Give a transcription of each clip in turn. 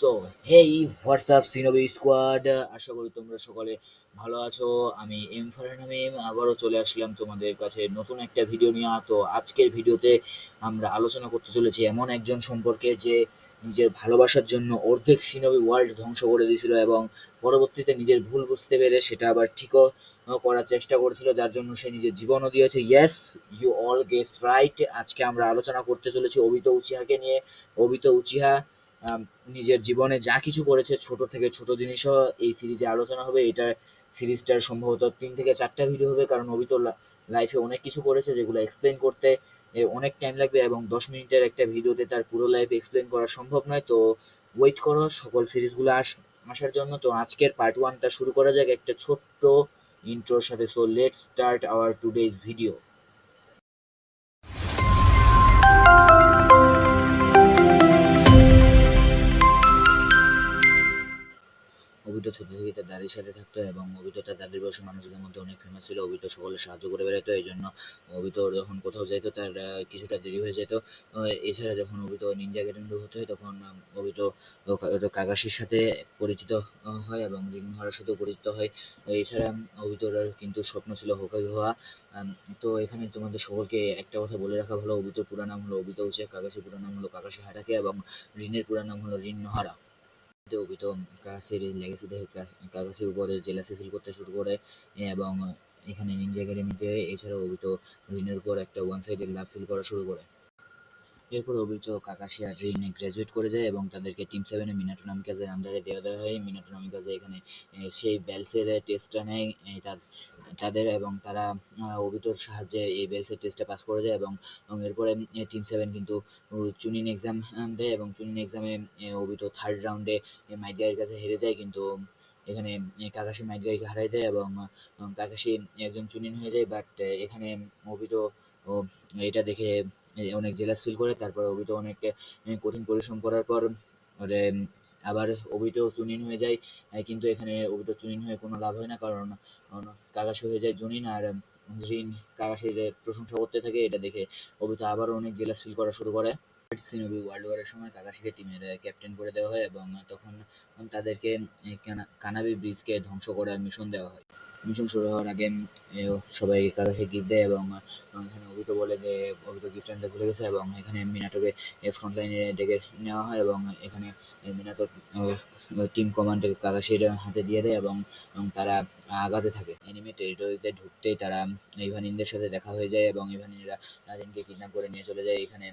So hey what's up shinobi squad আশা করি তোমরা সকলে ভালো আছো। আমি এম ফারহান আবারও চলে আসলাম তোমাদের কাছে নতুন একটা ভিডিও নিয়ে। তো আজকের ভিডিওতে আমরা আলোচনা করতে চলেছি এমন একজন সম্পর্কে যে নিজের ভালোবাসার জন্য অর্ধেক সিনোবি ওয়ার্ল্ড ধ্বংস করে দিয়েছিল এবং পরবর্তীতে নিজের ভুল বুঝতে পেরে সেটা আবার ঠিকও করার চেষ্টা করেছিল, যার জন্য সে নিজের জীবনও দিয়েছে। Yes you all guessed right আজকে আমরা আলোচনা করতে চলেছি অবিত উচিহাকে নিয়ে। অবিত উচিহা নিজের জীবনে যা কিছু করেছে, ছোট থেকে ছোট জিনিসও এই সিরিজে আলোচনা হবে। এটা সিরিজটার সম্ভবত তিন থেকে চারটা ভিডিও হবে, কারণ অবিত লাইফে অনেক কিছু করেছে যেগুলো এক্সপ্লেন করতে অনেক টাইম লাগবে এবং দশ মিনিটের একটা ভিডিওতে তার পুরো লাইফ এক্সপ্লেন করা সম্ভব নয়। তো ওয়েট করো, সকল সিরিজগুলো আস, আসার জন্য। তো আজকের পার্ট ওয়ানটা শুরু করা যাক একটা ছোট্ট ইন্ট্রোর সাথে। So let start our today's video Abhit ছোট থেকে তার দাদির সাথে থাকতো এবং অভিত তার দাদির বয়সী মানুষদের মধ্যে অনেক ফেমাস ছিল। অভিত সকলে সাহায্য করে বেড়াতো এই জন্য অভিত যখন কোথাও যাইতো তার কিছুটা দেরি হয়ে যেত। এছাড়া যখন অভিত নিনজা গ্যারেন্ডো হতে হয় তখন অভিত কাগাসির সাথে পরিচিত হয় এবং রিংহারার সাথেও পরিচিত হয়। এছাড়া অভিতর কিন্তু স্বপ্ন ছিল হোকাগে হওয়া। তো এখানে তোমাদের সকলকে একটা কথা বলে রাখা ভালো। অভিতর পুরা নাম হলো অভিত উচে কাগাসির পুরা নাম হলো কাগাসি হাটাকে এবং রিনের পুরা নাম হলো রিন নোহারা তো অভিত কাগাসির লেগেসি দেখে কাগাসির উপরে জেলাসি ফিল করতে শুরু করে এবং এখানে নিনজা একাডেমিতে এছাড়াও অভিত রিনের উপর একটা ওয়ান সাইডের লাভ ফিল করা শুরু করে। এরপর অভিত কাকাশি আর রিনে গ্র্যাজুয়েট করে যায় এবং তাদেরকে টিম সেভেনে মিনাটো নামিকাজের আন্ডারে দেওয়া দেওয়া হয়। মিনাটো নামিকাজে এখানে সেই বেলসের টেস্টটা নেয় তাদের এবং তারা অভিতর সাহায্যে এই বেলসের টেস্টে পাস করে যায় এবং এরপরে টিম সেভেন কিন্তু চুনিন এক্সাম দেয় এবং চুনিন এক্সামে অভিত থার্ড রাউন্ডে মাইডিয়ার কাছে হেরে যায় কিন্তু, এখানে কাকাশি মাইডিয়াকে হারাই দেয় এবং কাকাশি একজন চুনিন হয়ে যায়। বাট এখানে অভিত ও, এটা দেখে অনেক জেলাস ফিল করে, তারপর অভিত অনেক কঠিন পরিশ্রম করার পর আবার অভিত চুনিন হয়ে যায়। কিন্তু এখানে অভিত চুনিন হয়ে কোনো লাভ হয় না, কারণ কাকাশি হয়ে যায় জুনিন আর রিন কাকাশির প্রশংসা করতে থাকে, এটা দেখে অভিত আবারও অনেক জেলাস ফিল করা শুরু করে। সিনোবি ওয়ার্ল্ড ওয়ারের সময় কাকাশিকে টিমের ক্যাপ্টেন করে দেওয়া হয় এবং তখন তাদেরকে কানা- কানাবি ব্রিজকে ধ্বংস করার মিশন দেওয়া হয়। মিশন শুরু হওয়ার আগে সবাই কাদাকে গিফট দেয় এবং এখানে অভিত বলে যে অভিত গিফট আনতে ভুলে গেছে এবং এখানে মিনাটোকে ফ্রন্ট লাইনে ডেকে নেওয়া হয় এবং এখানে মিনাটো টিম কমান্ড কাকাশির হাতে দিয়ে দেয় এবং তারা আগাতে থাকে। এনিমি টেরিটরিতে ঢুকতেই তারা ইভানিনদের সাথে দেখা হয়ে যায় এবং ইভানিনরা রিনকে কিডন্যাপ করে নিয়ে চলে যায়। এখানে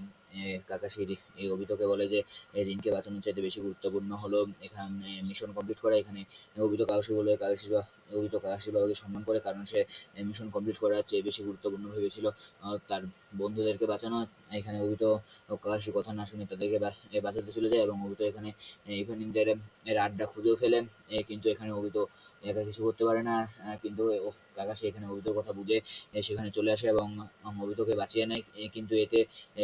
কাকাশি এই অভিতকে বলে যে রিনকে বাঁচানোর চাইতে বেশি গুরুত্বপূর্ণ হলো, এখানে মিশন কমপ্লিট করা। এখানে অভিত কাকাশি বলে কাকাশি বা, অভিত কাকাশি বাবাকে সম্মান করে, কারণ সে মিশন কমপ্লিট করার চেয়ে বেশি গুরুত্বপূর্ণ ভেবেছিল তার বন্ধুদেরকে বাঁচানো। এখানে অভিত কাকাশি কথা না শুনে তাদেরকে বাঁচাতে চলে যায় এবং অভিত এখানে ইভানিনদের, এর আড্ডা খুঁজেও ফেলে। কিন্তু এখানে অভিত একা কিছু করতে পারে না কিন্তু ও কাকাশি এখানে অভিতর কথা বুঝে সেখানে চলে আসে এবং অভিতকে বাঁচিয়ে নেয় কিন্তু এতে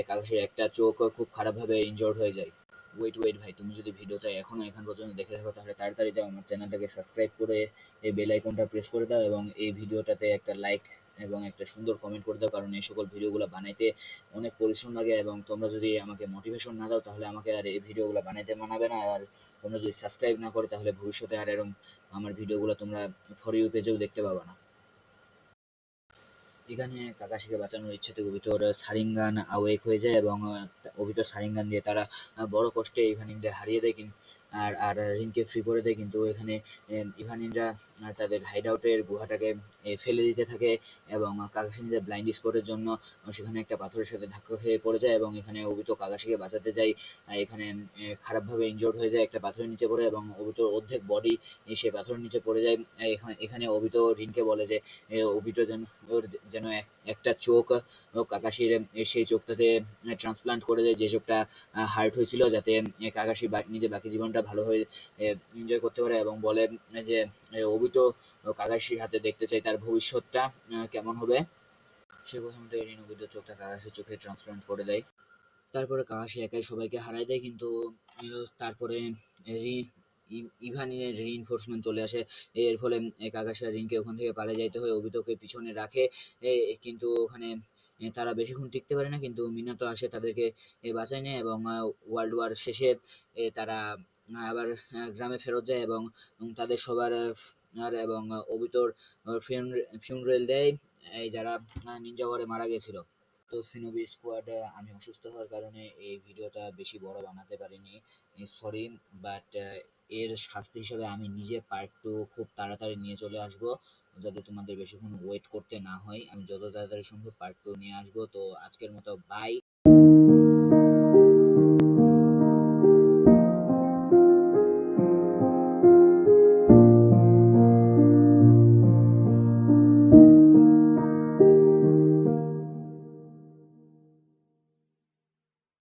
কাকাশির একটা চোখ খুব খারাপভাবে ইনজর্ড হয়ে যায়। ওয়েট ওয়েট ভাই, তুমি যদি ভিডিওটা এখনও এখন পর্যন্ত দেখে থাকো, তাহলে তাড়াতাড়ি যাও, আমার চ্যানেলটাকে সাবস্ক্রাইব করে এই বেল আইকনটা প্রেস করে দাও এবং এই ভিডিওটাতে একটা লাইক এবং একটা সুন্দর কমেন্ট করে দাও, কারণ এই সকল ভিডিওগুলো বানাইতে অনেক পরিশ্রম লাগে এবং তোমরা যদি আমাকে মোটিভেশন না দাও, তাহলে আমাকে আর এই ভিডিওগুলো বানাইতে মানাবে না। আর তোমরা যদি সাবস্ক্রাইব না করো, তাহলে ভবিষ্যতে আর এরকম আমার ভিডিওগুলো তোমরা ফর ইউ পেজেও দেখতে পাবা না। এখানে কাকাশিকে বাঁচানোর ইচ্ছাতে অভিতর সারিঙ্গান আওয়েক হয়ে যায় এবং অভিতর সারিঙ্গান দিয়ে তারা বড় কষ্টে ইভানিনদের হারিয়ে দেয় কিন্তু আর আর রিনকে ফ্রি করে দেয়। কিন্তু এখানে ইভানিনরা তাদের হাইড আউটের গুহাটাকে ফেলে দিতে থাকে এবং কাকাশি নিজের ব্লাইন্ড স্পটের জন্য সেখানে একটা পাথরের সাথে ধাক্কা খেয়ে পড়ে যায় এবং এখানে অভিত কাকাশিকে বাঁচাতে যায়। এখানে খারাপভাবে ইনজোর্ড হয়ে যায় একটা পাথরের নিচে পড়ে এবং অভিত অর্ধেক বডি সে পাথরের নিচে পড়ে যায়। এখানে এখানে অভিত রিনকে বলে যে অভিত যেন ওর যেন এক- একটা চোখ কাকাশির সেই চোখটাতে ট্রান্সপ্লান্ট করে দেয়। যে চোখটা হার্ট হয়েছিল যাতে কাকাশি নিজে বাকি জীবনটা ভালোভাবে এনজয় করতে পারে এবং বলে যে এ, অভিত কাকাশির হাতে দেখতে চাই তার ভবিষ্যৎটা কেমন হবে? সে কথা মতো রিন চোখটা কাকাশির চোখে ট্রান্সপ্লান্ট করে দেয়। তারপরে কাকাশি একাই সবাইকে হারায় দেয়, কিন্তু তারপরে ইভানিনের রিইনফোর্সমেন্ট চলে আসে। এর ফলে আর রিনকে ওখান থেকে পালিয়ে যাইতে হয়, অভিতকে পিছনে রাখে। কিন্তু ওখানে তারা বেশিক্ষণ টিকতে পারে না, কিন্তু মিনাটো আসে তাদেরকে বাঁচায় নেয় এবং ওয়ার্ল্ড ওয়ার শেষে তারা, আবার গ্রামে ফেরত যায় এবং তাদের সবার আর এবং অবিতর ফিউনারেল দেয় এই যারা নিনজা ওয়ারে মারা গেছিল। তো সিনোবি স্কোয়াড আমি অসুস্থ হওয়ার কারণে এই ভিডিওটা বেশি বড় বানাতে পারিনি। সরি বাট এর শাস্তি হিসেবে আমি নিজে পার্ট টু খুব তাড়াতাড়ি নিয়ে চলে আসব। যাতে তোমাদের বেশিক্ষণ ওয়েট করতে না হয়, আমি যত তাড়াতাড়ি সম্ভব পার্ট টু নিয়ে আসব। তো আজকের মতো বাই